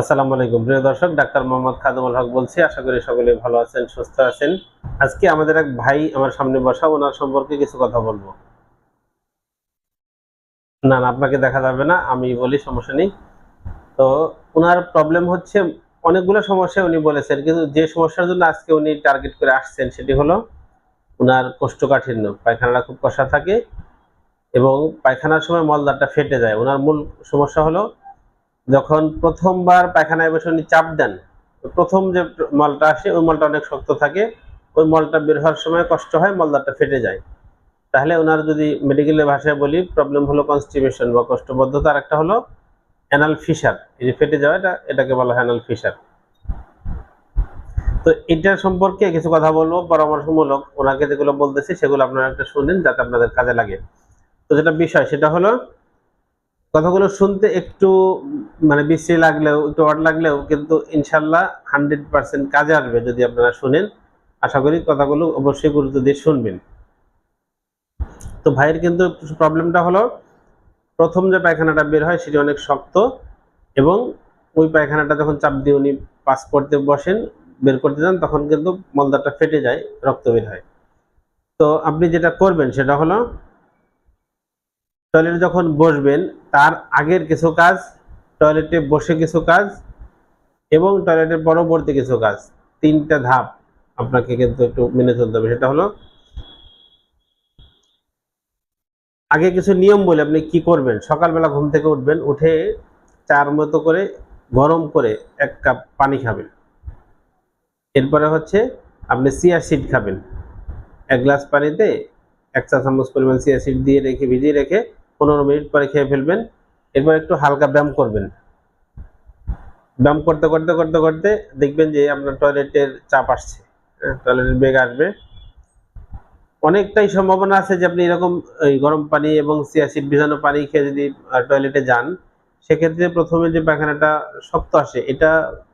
আসসালামু আলাইকুম। প্রিয় দর্শক, ডাক্তার মোহাম্মদ খাদমুল হক বলছি। আশা করি সকলে ভালো আছেন, সুস্থ আছেন। আজকে আমাদের এক ভাই আমার সামনে বসা, ওনার সম্পর্কে কিছু কথা বলব। না না, আপনাকে দেখা যাবে না, আমি বলি, সমস্যা নেই। তো ওনার প্রবলেম হচ্ছে, অনেকগুলো সমস্যা উনি বলেছেন, কিন্তু যে সমস্যার জন্য আজকে উনি টার্গেট করে আসছেন, সেটি হলো ওনার কোষ্ঠকাঠিন্য। পায়খানাটা খুব কষা থাকে এবং পায়খানার সময় মলদারটা ফেটে যায়। ওনার মূল সমস্যা হলো যখন প্রথমবার পায়খানায় বসে উনি চাপ দেন প্রথম যে মলটা আসে, ওই মলটা অনেক শক্ত থাকে, ওই মলটা বের হওয়ার সময় কষ্ট হয় মলদারটা ফেটে যায়। তাহলে ওনার যদি মেডিকেলের ভাষায় বলি প্রবলেম হলো কনস্টিপেশন বা কোষ্ঠবদ্ধতা আর একটা হলো অ্যানাল ফিশার এই যে ফেটে যাওয়া, এটা, এটাকে বলা হয় অ্যানাল ফিশার তো এটার সম্পর্কে কিছু কথা বলব, পরামর্শমূলক। ওনাকে যেগুলো বলতেছি, সেগুলো আপনারা একটা শুনেন, যাতে আপনাদের কাজে লাগে। তো যেটা বিষয়, সেটা হলো কথাগুলো শুনতে একটু মানে বিশ্রী লাগলেও, একটু অড লাগলেও কিন্তু ইনশাল্লাহ হান্ড্রেড পার্সেন্ট কাজে আসবে যদি আপনারা শুনেন। আশা করি কথাগুলো অবশ্যই গুরুত্ব দিয়ে শুনবেন। তো ভাইয়ের কিন্তু প্রবলেমটা হলো, প্রথম যে পায়খানাটা বের হয় সেটি অনেক শক্ত এবং ওই পায়খানাটা যখন চাপ দিয়ে উনি পাস করতে বসেন, বের করতে যান, তখন কিন্তু মলদারটা ফেটে যায়, রক্ত বের হয়। তো আপনি যেটা করবেন সেটা হলো টয়লেটে যখন বসবেন, তার আগের কিছু কাজ, টয়লেটে বসে কিছু কাজ এবং টয়লেটের পরবর্তী কিছু কাজ। তিনটা ধাপ আপনাকে কিন্তু একটু মেনে চলতে হবে। সেটা হলো, আগে কিছু নিয়ম বলে আপনি কি করবেন? সকালবেলা ঘুম থেকে উঠবেন, উঠে চার মতো করে গরম করে এক কাপ পানি খাবেন। এরপরে হচ্ছে আপনি চিয়া সিড খাবেন। এক গ্লাস পানিতে এক চা চামচ পরিমাণ চিয়া সিড দিয়ে রেখে, ভিজিয়ে রেখে পনেরো মিনিট পরে খেয়ে ফেলবেন। এরপর একটু হালকা ব্যায়াম করবেন। ব্যায়াম করতে করতে করতে করতে দেখবেন যে আপনার টয়লেটের চাপ আসছে। হ্যাঁ, টয়লেটের বেগ আসবে। অনেকটাই সম্ভাবনা আছে যে আপনি এরকম এই গরম পানি এবং সিয়াসিড ভিজানো পানি খেয়ে যদি টয়লেটে যান সেক্ষেত্রে প্রথমে যে পায়খানাটা শক্ত আসে এটা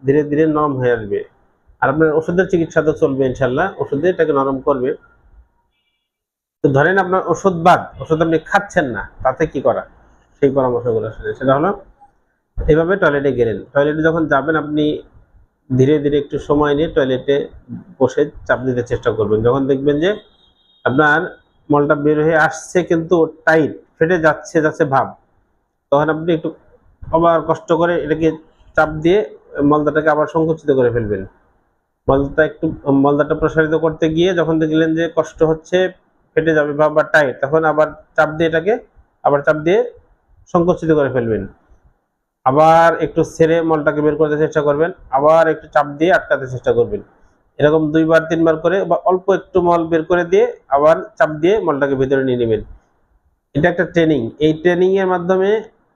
ধীরে ধীরে নরম হয়ে আসবে। আর আপনার ওষুধের চিকিৎসা তো চলবে ইনশাল্লাহ ওষুধে এটাকে নরম করবে। তো ধরেন আপনার ওষুধ বাদ, ওষুধ আপনি খাচ্ছেন না, তাতে কি করা? সেই পরামর্শগুলো শুনে। সেটা হলো, এইভাবে টয়লেটে গেলেন। টয়লেটে যখন যাবেন, আপনি ধীরে ধীরে একটু সময় নিয়ে টয়লেটে বসে চাপ দিতে চেষ্টা করবেন। যখন দেখবেন যে আপনার মলটা বের হয়ে আসছে কিন্তু টাইট ফেটে যাচ্ছে যাচ্ছে ভাব, তখন আপনি একটু আবার কষ্ট করে এটাকে চাপ দিয়ে মলদাটাকে আবার সংকুচিত করে ফেলবেন। মলদাটা একটু মলদাটা প্রসারিত করতে গিয়ে যখন দেখলেন যে কষ্ট হচ্ছে ফেটে যাবে বা বা টাইট তখন আবার চাপ দিয়ে এটাকে আবার চাপ দিয়ে সংকুচিত করে ফেলবেন। আবার একটু ছেড়ে মলটাকে বের করতে চেষ্টা করবেন, আবার একটু চাপ দিয়ে আটকাতে চেষ্টা করবেন। এরকম দুইবার, তিনবার করে বা অল্প একটু মল বের করে দিয়ে আবার চাপ দিয়ে মলটাকে ভিতরে নিয়ে নেবেন। এটা একটা ট্রেনিং। এই ট্রেনিং এর মাধ্যমে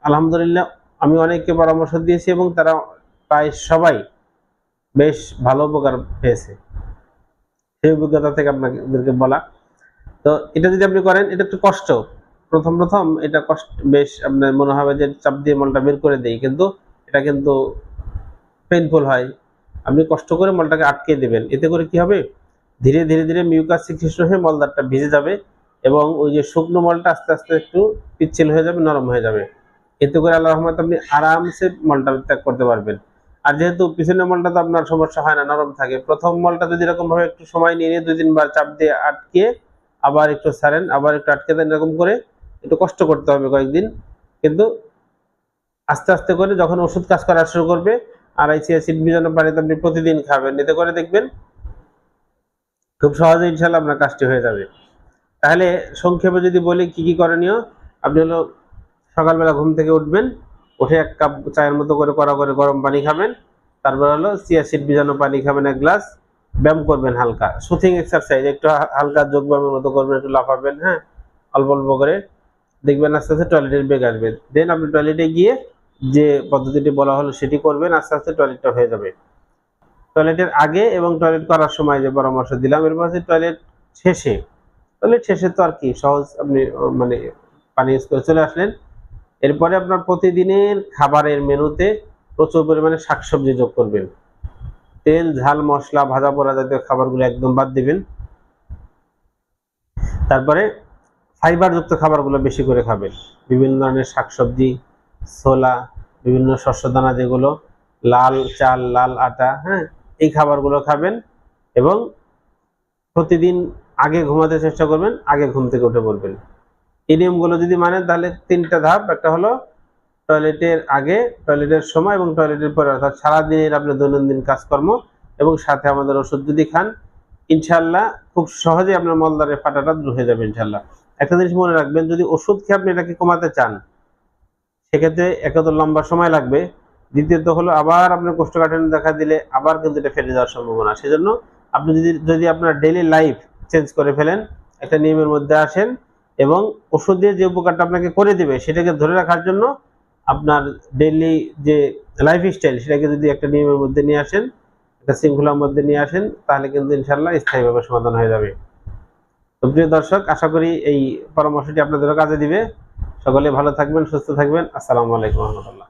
আলহামদুলিল্লাহ আমি অনেককে পরামর্শ দিয়েছি এবং তারা প্রায় সবাই বেশ ভালো উপকার পেয়েছে। সেই অভিজ্ঞতা থেকে আপনাদেরকে বলা। তো এটা যদি আপনি করেন, এটা একটু কষ্ট। প্রথম প্রথম এটা কষ্ট, বেশ আপনার মনে হবে যে চাপ দিয়ে মলটা বের করে দেই, কিন্তু এটা কিন্তু পেইনফুল হয়। আপনি কষ্ট করে মলটাকে আটকে দেবেন। এতে করে কি হবে? ধীরে ধীরে ধীরে মিউকাস সৃষ্টি হয়ে মলদারটা ভিজে যাবে এবং ওই যে শুকনো মলটা আস্তে আস্তে একটু পিচ্ছিল হয়ে যাবে, নরম হয়ে যাবে। এতে করে আল্লাহ রহমত আপনি আরামসে মলটা ত্যাগ করতে পারবেন। আর যেহেতু পিছনের মলটা তো আপনার সমস্যা হয় না, নরম থাকে, প্রথম মলটা যদি এরকম ভাবে একটু সময় নিয়ে নিয়ে, দুই, তিনবার চাপ দিয়ে আটকে আবার একটু ছাড়েন, আবার একটু আটকে দেন এরকম করে, একটু কষ্ট করতে হবে কয়েকদিন। কিন্তু আস্তে আস্তে করে যখন ওষুধ কাজ করা শুরু করবে, আর আইসি অ্যাসিড মিজানো পানিতে আপনি প্রতিদিন খাবেন, এতে করে দেখবেন খুব সহজে ইনশাল্লাহ আপনার কাজটি হয়ে যাবে। তাহলে সংক্ষেপে যদি বলি কি কি করণীয়, আপনি হলো সকালবেলা ঘুম থেকে উঠবেন, উঠে এক কাপ চায়ের মতো করে কড়া করে গরম পানি খাবেন, তারপর হলো সিয়াসিড ভিজানো পানি খাবেন এক গ্লাস ব্যায়াম করবেন হালকা। সুথিং এক্সারসাইজ একটু হালকা যোগ ব্যায়ামের মতো করবেন, একটু লাফাবেন হ্যাঁ? অল্প অল্প করে। দেখবেন আস্তে আস্তে টয়লেটের বেগ আসবে। দেন আপনি টয়লেটে গিয়ে যে পদ্ধতিটি বলা হলো সেটি করবেন, আস্তে আস্তে টয়লেটটা হয়ে যাবে। টয়লেটের আগে এবং টয়লেট করার সময় যে পরামর্শ দিলাম, এরপর হচ্ছে টয়লেট শেষে। টয়লেট শেষে তো আর কি, সহজ আপনি মানে পানি ইউজ করে চলে আসলেন। এরপরে আপনার প্রতিদিনের খাবারের মেনুতে প্রচুর পরিমাণে শাকসবজি যোগ করবেন। তেল, ঝাল, মশলা, ভাজা পোড়া জাতীয় খাবারগুলো একদম বাদ দিবেন। তারপরে ফাইবার যুক্ত খাবারগুলো বেশি করে খাবেন। বিভিন্ন ধরনের শাকসবজি, ছোলা, বিভিন্ন শস্য দানা যেগুলো, লাল চাল, লাল আটা হ্যাঁ এই খাবারগুলো খাবেন এবং প্রতিদিন আগে ঘুমাতে চেষ্টা করবেন, আগে ঘুম থেকে উঠে পড়বেন। এই নিয়মগুলো যদি মানেন তাহলে তিনটা ধাপ, একটা হলো টয়লেটের আগে, টয়লেটের সময় এবং টয়লেটের পরে, অর্থাৎ সারাদিনের আপনার দৈনন্দিন কাজকর্ম এবং সাথে আমাদের ওষুধ যদি খান ইনশাল্লাহ খুব সহজে আপনার মলদারের ফাটাটা দূর হয়ে যাবে ইনশাল্লাহ একটা জিনিস মনে রাখবেন, যদি ওষুধ খেয়ে আপনি এটাকে কমাতে চান, সেক্ষেত্রে একে তো লম্বা সময় লাগবে। দ্বিতীয়ত হলো আবার আপনার কোষ্ঠকাঠিন্য দেখা দিলে আবার কিন্তু এটা ফেটে যাওয়ার সম্ভাবনা। সেজন্য আপনি যদি যদি আপনার ডেলি লাইফ চেঞ্জ করে ফেলেন, একটা নিয়মের মধ্যে আসেন এবং ওষুধ দিয়ে যে উপকারটা আপনাকে করে দিবে, সেটাকে ধরে রাখার জন্য আপনার ডেইলি যে লাইফ স্টাইল সেটাকে যদি একটা নিয়মের মধ্যে নিয়ে আসেন, একটা শৃঙ্খলার মধ্যে নিয়ে আসেন, তাহলে কিন্তু ইনশাল্লাহ স্থায়ীভাবে সমাধান হয়ে যাবে। তো প্রিয় দর্শক, আশা করি এই পরামর্শটি আপনাদেরও কাজে দিবে। সকলে ভালো থাকবেন, সুস্থ থাকবেন। আসসালামু আলাইকুম রহমতুল্লাহ।